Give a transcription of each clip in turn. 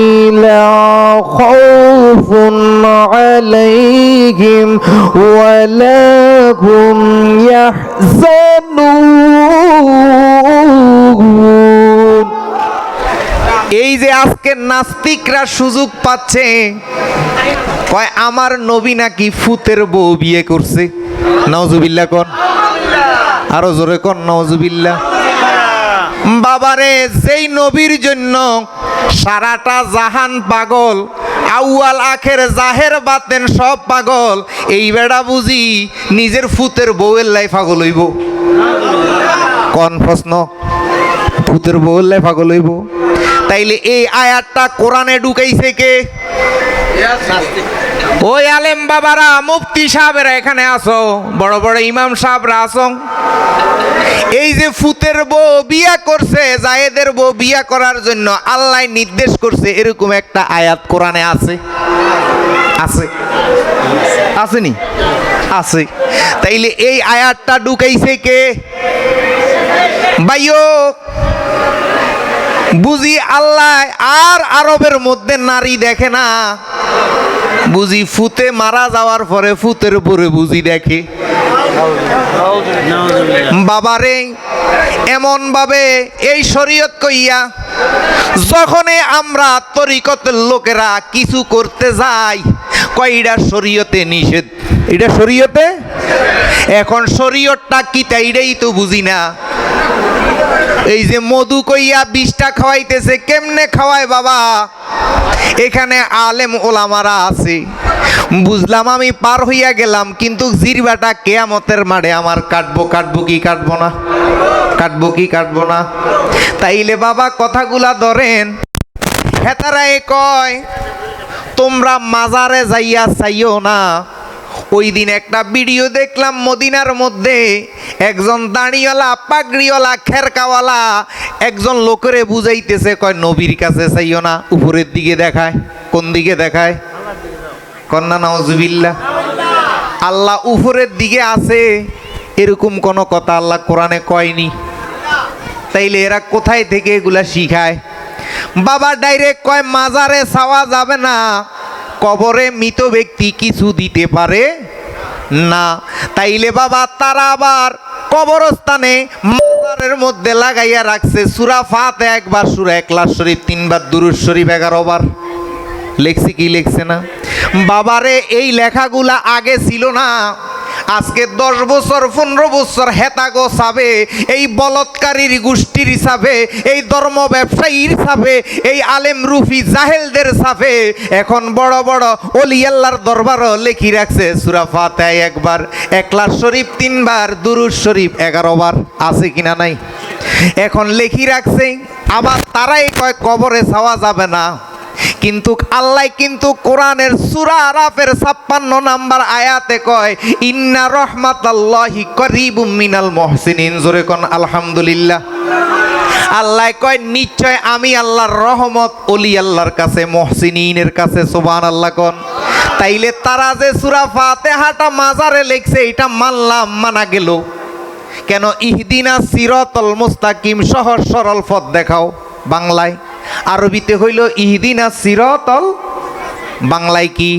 لا خوف عليهم ولا هم يحزنون এই যে আজকে নাস্তিকরা সুযোগ পাচ্ছে কয় আমার নবী নাকি ফুতের বউ বিয়ে করছে নওজুবিল্লা কন আরো জোরে কন নওজুবিল্লা বাবারে, যেই নবীর জন্য সারাটা জাহান পাগল, আউয়াল, আখের, জাহের, বাতেন সব পাগল, এই বেড়া বুঝি নিজের ফুতের বউয়ের লাই পাগল হইব। কন প্রশ্ন? ফুতের বউয়ের বললে পাগল হইব। তাইলে এই আয়াতটা কোরআনে ঢুকাইছে কে? ওই আলেম বাবারা, মুফতি সাহেবেরা এখানে আসো। বড় বড় ইমাম সাহেবরা আসো। এই যে ফুতের বউ বিয়া করছে, জায়েদের বউ বিয়া করার জন্য আল্লাহ নির্দেশ করছে, এরকম একটা আয়াত কোরআনে আছে। আছে। আসেনি? আছে। তাইলে এই আয়াতটা ঢুকাইছে কে? ভাইও বুঝি আল্লাহ আর আরবের মধ্যে নারী দেখে না। বুঝি ফুতে মারা যাওয়ার পরে ফুতের উপরে বুঝি দেখে। বাবারে এমন ভাবে এই শরীয়ত কইয়া যখনই আমরা তরিকতের লোকেরা কিছু করতে যাই কয়টা শরীয়তে নিষেধ? এটা শরীয়তে? এখন শরীয়তটা কি তাইটাই তো বুঝি না। এই যে মধু কইয়া বিষটা খাওয়াইতেছে, কেমনে খাওয়ায় বাবা? এখানে আলেম ওলামারা আছে। বুঝলাম আমি পার হইয়া গেলাম, কিন্তু জিরবাটা কেয়ামতের মাঠে আমার কাটবো কাটবো কি কাটবো না? কাটবো কি কাটবো না? তাইলে বাবা কথাগুলা ধরেন। হেতারাই কয়, তোমরা মাজারে যাইয়া চাইও না ওই দিন একটা ভিডিও দেখলাম মদিনার মধ্যে একজন দাঁড়িওয়ালা, পাগড়িওয়ালা, খেরকাওয়ালা একজন লোকেরে বুঝাইতেছে, কয়, নবীর কাছে চাইও না, উপরের দিকে দেখায়, কোন দিকে দেখায়? কন্যা নওয়াজুবিল্লা আল্লাহ উপরের দিকে আছে, এরকম কোনো কথা আল্লাহ কোরআনে কয়নি। তাইলে এরা কোথায় থেকে এগুলা শিখায়? বাবা ডাইরেক্ট কয়, মাজারে চাওয়া যাবে না কবরে মৃত ব্যক্তি কিছু দিতে পারে না। তাইলে বাবা, তারা আবার কবরস্থানে মাজারের মধ্যে লাগাইয়া রাখছে। সুরা ফাত একবার, সুরা একলাস শরীফ তিনবার দুরুজ শরীফ এগারো বার লেখছি কি, লেখছে না? বাবারে, এই লেখাগুলা আগে ছিল না। আজকে দশ বছর, পনেরো বছর হেতাগো সাবে, এই বলৎকারীর গোষ্ঠীর হিসাবে, এই ধর্ম ব্যবসায়ীর সাবে এই আলেম রুফি জাহেলদের সাবে এখন বড় বড় অলি আল্লাহর দরবারও লেখি রাখছে সুরা ফাতায় একবার একলাস শরীফ তিনবার দুরুজ শরীফ এগারো বার আছে কিনা নাই? এখন লেখি রাখছে, আবার তারাই কয় কবরে ছাওয়া যাবে না। কিন্তু আল্লাহ কিন্তু কোরআনের সুরা আরাফের ছাপ্পান্ন নাম্বার আয়াতে কয়, ইন্না রহমাতাল্লাহি করিবুম মিনাল মহসিনিন। জোরে কোন আলহামদুলিল্লাহ। আল্লাহ কয়, নিশ্চয় আমি আল্লাহর রহমত, অলি আল্লাহর কাছে, মহসিনিনের কাছে সোবান আল্লাহ কন। তাইলে তারা যে সুরা ফাতেহাটা মাজারে লেখছে, এটা মানলাম, মানা গেল। কেন, ইহদিনা সিরতল মুস্তাকিম সহজ সরল পথ দেখাও বাংলায়। আরবিতে হইল ইহদিনা সিরতল বাংলায় কি?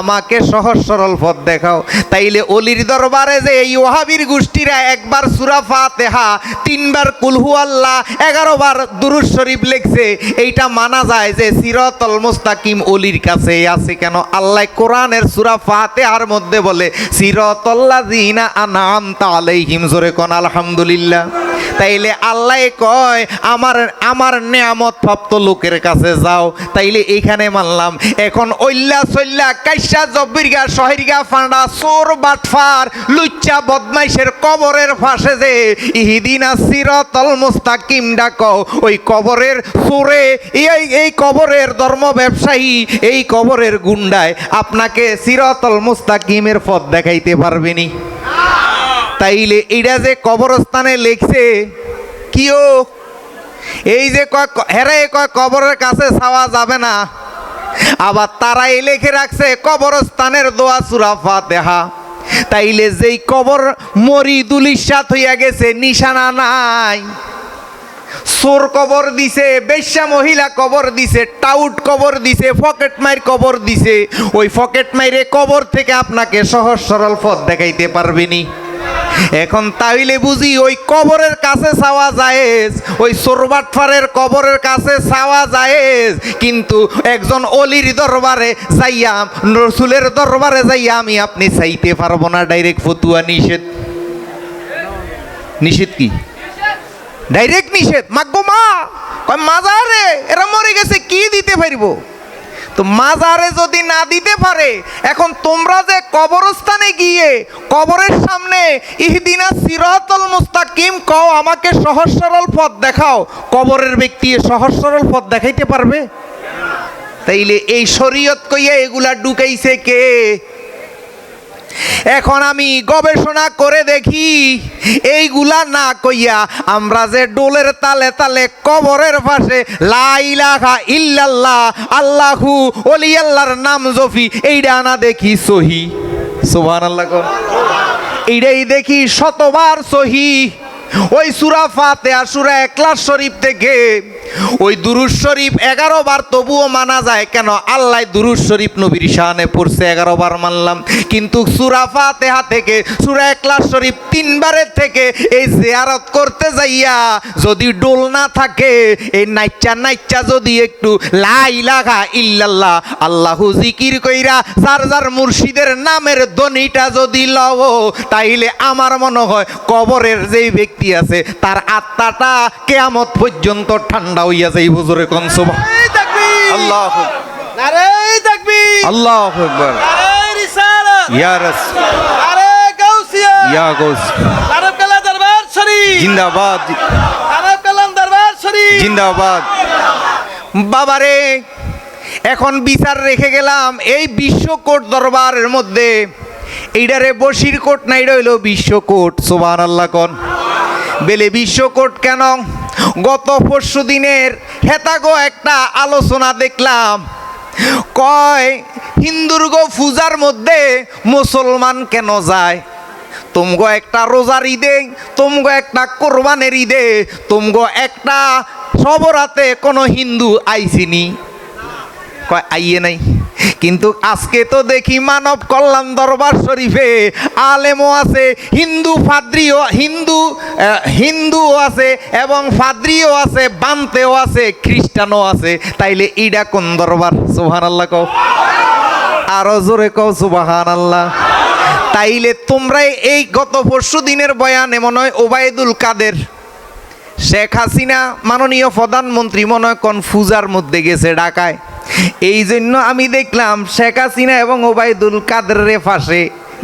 আমাকে সহজ সরল পথ দেখাও। তাইলে অলির দরবারে যে এই ওহাবির গোষ্ঠীরা একবার সুরা ফাতেহা, তিনবার কুলহু আল্লাহ এগারো বার দুরুজ শরীফ লেখছে, এইটা মানা যায় যে সিরতল মুস্তাকিম অলির কাছে আছে কেন? আল্লাহ কোরআনের সুরা ফাতেহার মধ্যে বলে সিরতল্লা জিনা আনাম তালাইহিম জোরে কোন, আলহামদুলিল্লাহ। তাইলে আল্লাহ কয়, আমার আমার নেয়ামত প্রাপ্ত লোকের কাছে যাও। তাইলে এইখানে মানলাম, এখন ওল্লা সল্লা কাইসা জব্বিরগা শহরিগা ফান্ডা চোর বাটফার লুচ্চা বদমাইশের কবরের ফাঁসে যে ইহিদিনা সিরতল মুস্তাকিম ডাক, ওই কবরের চোরে, এই এই কবরের ধর্ম ব্যবসায়ী, এই কবরের গুন্ডায় আপনাকে সিরতল মুস্তাকিমের পথ দেখাইতে পারবেনি তাইলে এইটা যে কবরস্থানে লিখছে কিও এই যে কয় হেরে কয় কবরের কাছে ছাওয়া যাবে না। আবার তারাই লিখে রাখছে, কবরস্থানের দোয়া সুরা ফাতেহা। তাইলে যেই কবর মরি দুলিশাত হইয়া গেছে, নিশানা নাই। সোর কবর দিছে, বেশ্যা মহিলা কবর দিছে, টাউট কবর দিছে, পকেট মাইর কবর দিছে। ওই পকেট মাইরে কবর থেকে আপনাকে সহজ সরল পথ দেখাইতে পারবেনি। এখন তাইলে বুঝি ওই কবরের কাছে চাওয়া যায়জ ওই সোরবাটফারের কবরের কাছে চাওয়া যায়জ কিন্তু একজন অলির দরবারে যাইয়া, রসুলের দরবারে যাইয়া আমি আপনি চাইতে পারব না, ডাইরেক্ট ফতুয়া নিষেধ। নিষেধ কি? ডাইরেক্ট নিষেধ? মাগো মা, কয় মাজারে এরা মরে গেছে, কি দিতে পারব? তো মাজারে যদি না দিতে পারে, এখন তোমরা যে কবরস্থানে গিয়ে কবরের সামনে, ইহদিনা সিরাতুল মুস্তাকিম, কও আমাকে সহজ সরল পথ দেখাও। কবরের ব্যক্তি সহজ সরল পথ দেখাইতে পারবে? তাইলে এই শরীয়ত কইয়া এগুলা ঢুকাইছে কে? এখন আমি গবেষণা করে দেখি, এইগুলা না কইয়া আমরা যে ডোলের তালে তালে কবরের পাশে লাইলাহা ইল্লাল্লাহ, আল্লাহু অলি আল্লাহর নাম জফি এইটা না দেখি সহি। সুবহান আল্লাহ এইটাই দেখি শতবার সহি। ওই সুরা ফাতে আর সুরা একলাস শরীফ থেকে ওই দুরুজ শরীফ এগারো বার তবুও মানা যায় কেন? আল্লাহ দুরুজ শরীফ নবীর শানে পড়ছে এগারো বার মানলাম। কিন্তু সুরাফা ফাতেহা থেকে, সুরা একলাস শরীফ তিনবারের থেকে এই জিয়ারত করতে যাইয়া যদি ডোল না থাকে, এই নাইচা নাইচা যদি একটু লাই লাগা ইল্লাল্লাহ, আল্লাহু জিকির কইরা যার যার মুর্শিদের নামের ধ্বনিটা যদি লও, তাইলে আমার মনে হয় কবরের যেই ব্যক্তি আছে, তার আত্মাটা কেয়ামত পর্যন্ত ঠান্ডা হইয়া যাই হুজুরে কনসুবা নারাই তাকবীর। আল্লাহ তাকবীর। আল্লাহ আকবার। রিসালাত। ইয়া রাসূল গাউসিয়া। ইয়া কালা দরবার শরীফ। জিন্দাবাদ। নারাব কালাম দরবার শরীফ। জিন্দাবাদ। বাবারে এখন বিচার রেখে গেলাম এই বিশ্বকোট দরবারের মধ্যে। এইটারে বসির কোট না এটা হইল বিশ্বকোট। সোবান আল্লাহ কন। বেলে বিশ্বকোট কেন? গত পরশু দিনের হেতাগো একটা আলোচনা দেখলাম। কয়, হিন্দুর গো পূজার মধ্যে মুসলমান কেন যায়? তুমগো একটা রোজার ঈদে, তুমগো একটা কোরবানের ঈদে, তুমগো একটা সবরাতে কোনো হিন্দু আইসিনি। কয়, আইয়ে নাই। কিন্তু আজকে তো দেখি মানব কল্যাণ দরবার শরীফে আলেমও আছে, হিন্দু ফাদ্রিও, হিন্দু হিন্দুও আছে এবং ফাদ্রিও আছে, বান্তেও আছে, খ্রিস্টানও আছে। তাইলে ইডা কোন দরবার? সুহান আল্লাহ কও। আরও জোরে কও সুবাহান আল্লাহ তাইলে তোমরা এই গত পরশু দিনের বয়ানে মনে হয় ওবায়দুল কাদের, শেখ হাসিনা মাননীয় প্রধানমন্ত্রী মনে হয় কনফুজার মধ্যে গেছে ঢাকায়। এই জন্য আমি দেখলাম শেখ হাসিনা এবং ওবায়দুল কাদের ফাঁসে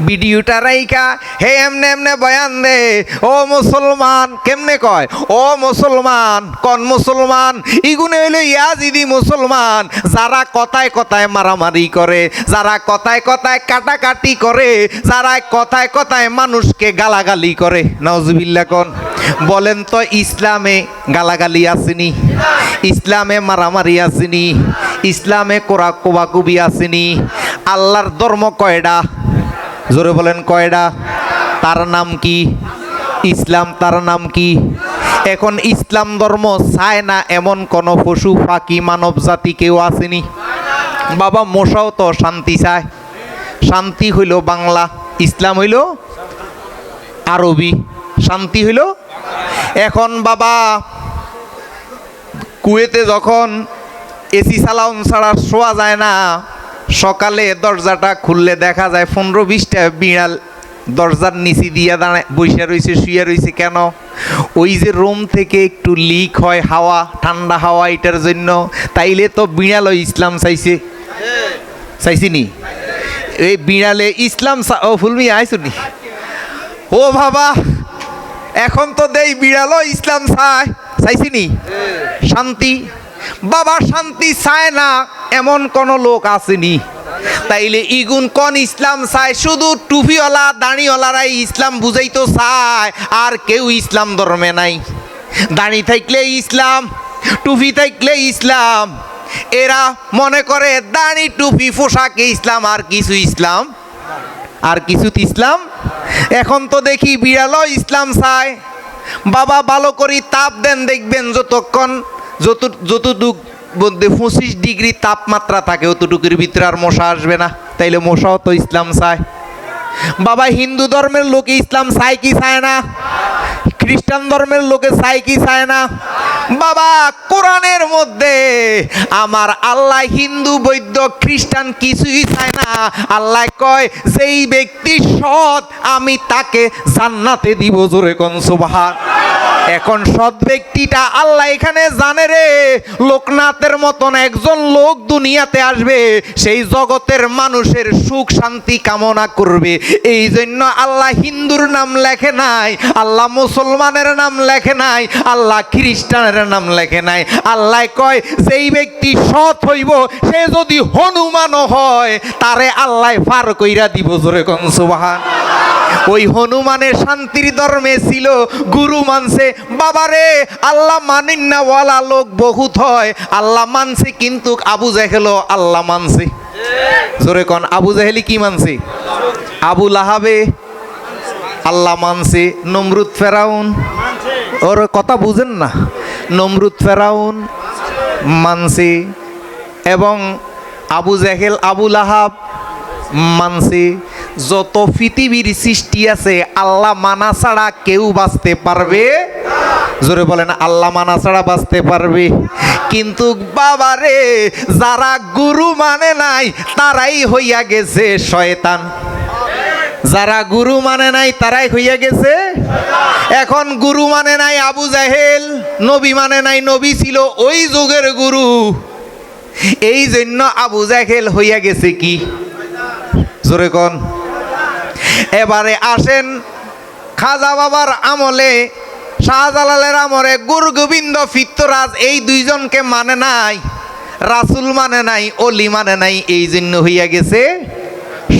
ভিডিওটা রাইকা হে এমনে এমনে বয়ান দে, ও মুসলমান কেমনে কয়? ও মুসলমান, কোন মুসলমান? ইগুনে হইল ইয়াজিদি মুসলমান, যারা কথায় কথায় মারামারি করে, যারা কথায় কথায় কাটাকাটি করে, যারা কথায় কথায় মানুষকে গালাগালি করে। নজবিল্লা কোন? বলেন তো ইসলামে গালাগালি আসেনি? ইসলামে মারামারি আসেনি? ইসলামে কোরা কোবাকুবি আসেনি? আল্লাহর ধর্ম কয়ডা? জোরে বলেন কয়ডা? তার নাম কি? ইসলাম তার নাম কি? এখন ইসলাম ধর্ম চায় না এমন কোন পশু, পাখি, মানব জাতি কেউ আসেনি? বাবা, মশাও তো শান্তি চায়। শান্তি হইল বাংলা, ইসলাম হইল আরবি। শান্তি হইল। এখন বাবা, কুয়েতে যখন এসি সালাউন ছাড়া শোয়া যায় না, সকালে দরজাটা খুললে দেখা যায় পনেরো বিশটা বিড়াল দরজার নিচি দিয়া দাঁড়ায় বৈশা রইছে শুয়ে রইছে কেন? ওই যে রুম থেকে একটু লিক হয় হাওয়া, ঠান্ডা হাওয়া এটার জন্য, তাইলে তো বিড়াল ইসলাম চাইছে। চাইছিনি? এই বিড়ালে ইসলাম ও ফুলমি আইসুনি? ও বাবা! এখন তো দেই বিড়ালও ইসলাম চায়। চাইছিনি শান্তি। বাবা শান্তি চায় না, এমন কোন লোক আসেনি তাইলে ইগুন কোন ইসলাম চায়? শুধু টুপিওয়ালা, দাড়িওয়ালারাই ইসলাম বুঝাইতো চায়, আর কেউ ইসলাম ধর্মে নাই। দাঁড়ি থাকলে ইসলাম, টুপি থাকলে ইসলাম। এরা মনে করে দাঁড়ি, টুপি, পোশাকে ইসলাম, আর কিছু ইসলাম আর কিছুতে ইসলাম? এখন তো দেখি বিড়ালও ইসলাম চায়। বাবা ভালো করি তাপ দেন, দেখবেন যতক্ষণ যত যতটুক মধ্যে পঁচিশ ডিগ্রি তাপমাত্রা থাকে, অতটুকুর ভিতরে আর মশা আসবে না। তাইলে মশাও তো ইসলাম চায়। বাবা হিন্দু ধর্মের লোকে ইসলাম চায় কি চায় না? খ্রিস্টান ধর্মের লোকে চাই কি চায় না? বাবা, কোরআনের মধ্যে আমার আল্লাহ হিন্দু বৈদ্য খ্রিস্টান কিছুই চায় না। আল্লাহ কয়, যেই ব্যক্তি সৎ, আমি তাকে জান্নাতে দিব জোরে কোন সুবহান। এখন সৎ ব্যক্তিটা আল্লাহ এখানে জানে রে, লোকনাথের মতন একজন লোক দুনিয়াতে আসবে, সেই জগতের মানুষের সুখ, শান্তি কামনা করবে। এই জন্য আল্লাহ হিন্দুর নাম লেখে নাই, আল্লাহ মুসলমানের নাম লেখে নাই আল্লাহ খ্রিস্টানের নাম লেখে নাই। আল্লাহ কয় যেই ব্যক্তি সৎ হইব সে যদি হনুমানও হয় তারে আল্লাহ পার কইরা দিব জোরে কোন সুবহান। ওই হনুমানের শান্তির ধর্মে ছিল গুরু মানছে বাবারে আল্লাহ মানিন না ওয়ালা লোক বহুত হয়। আল্লাহ মানছে কিন্তু আবু জেহেল আল্লাহ মানছে। জোরে কন আবু জেহেলি কি মানছে? আবু লাহাবে আল্লাহ মানছে নমরুদ ফেরাউন। ওর কথা বুঝেন না। নমরুদ ফেরাউন মানছে এবং আবু জেহেল, আবু লাহাব মানছে। যত পৃথিবীর সৃষ্টি আছে, আল্লাহ মানা ছাড়া কেউ বাঁচতে পারবে জোরে বলেন, আল্লাহ মানা ছাড়া বাঁচতে পারবে। কিন্তু বাবারে, যারা গুরু মানে নাই, তারাই হইয়া গেছে শয়তান। যারা গুরু মানে নাই, তারাই হইয়া গেছে। এখন গুরু মানে নাই আবু জাহেল, নবী মানে নাই, নবী ছিল ওই যুগের গুরু। এই জন্য আবু জাহেল হইয়া গেছে কি? জোরে কন। এবারে আসেন খাজা বাবার আমলে, শাহজালালের আমলে গুরু গোবিন্দ ফিত্তরাজ এই দুইজনকে মানে নাই, রাসুল মানে নাই অলি মানে নাই, এই জন্য হইয়া গেছে।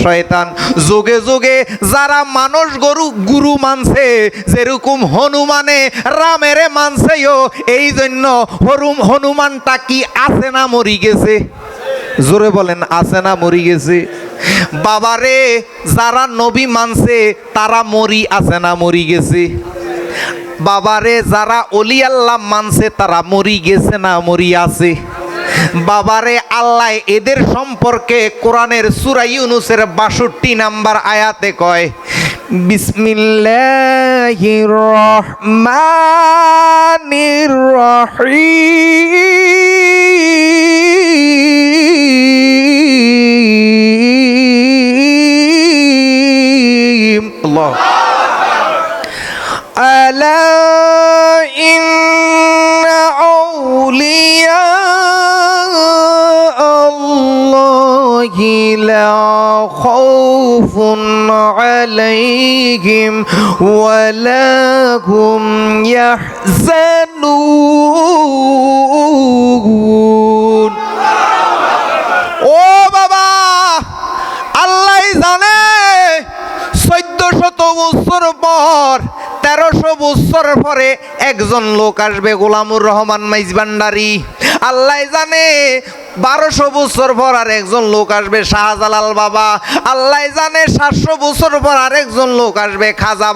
শয়তান। যোগে যুগে যারা মানুষ গরু, গুরু মানছে, যেরকম হনুমানে রামেরে মানছেও এই জন্য হরুম হনুমানটা কি আছে না মরি গেছে? জোরে বলেন, আছে না মরি গেছে? বাবারে, যারা নবী মানছে, তারা মরি আছে না মরি গেছে? বাবারে, যারা অলি আল্লাহ মানছে, তারা মরি গেছে না মরি আছে? বাবারে আল্লাহ এদের সম্পর্কে কোরআনের সুরা ইউনুসের বাষট্টি নাম্বার আয়াতে কয় বিসমিল্লাহ রহমানির রহিম। আল্লাহ আলা ইন্না আউলিয়া الله لا خوف عليهم ولا هم يحزنون ও বাবা আল্লাহ জানে চোদ্দ শত বছর পর তেরোশো বছর পরে একজন লোক আসবে গোলামুর রহমান মাইজ ভান্ডারি আল্লাহ জানে বারোশো বছর পর আর একজন লোক আসবে, শাহজালাল বাবা। আল্লাহ জানে সাতশো বছর পর আর একজন লোক আসবে, খাজা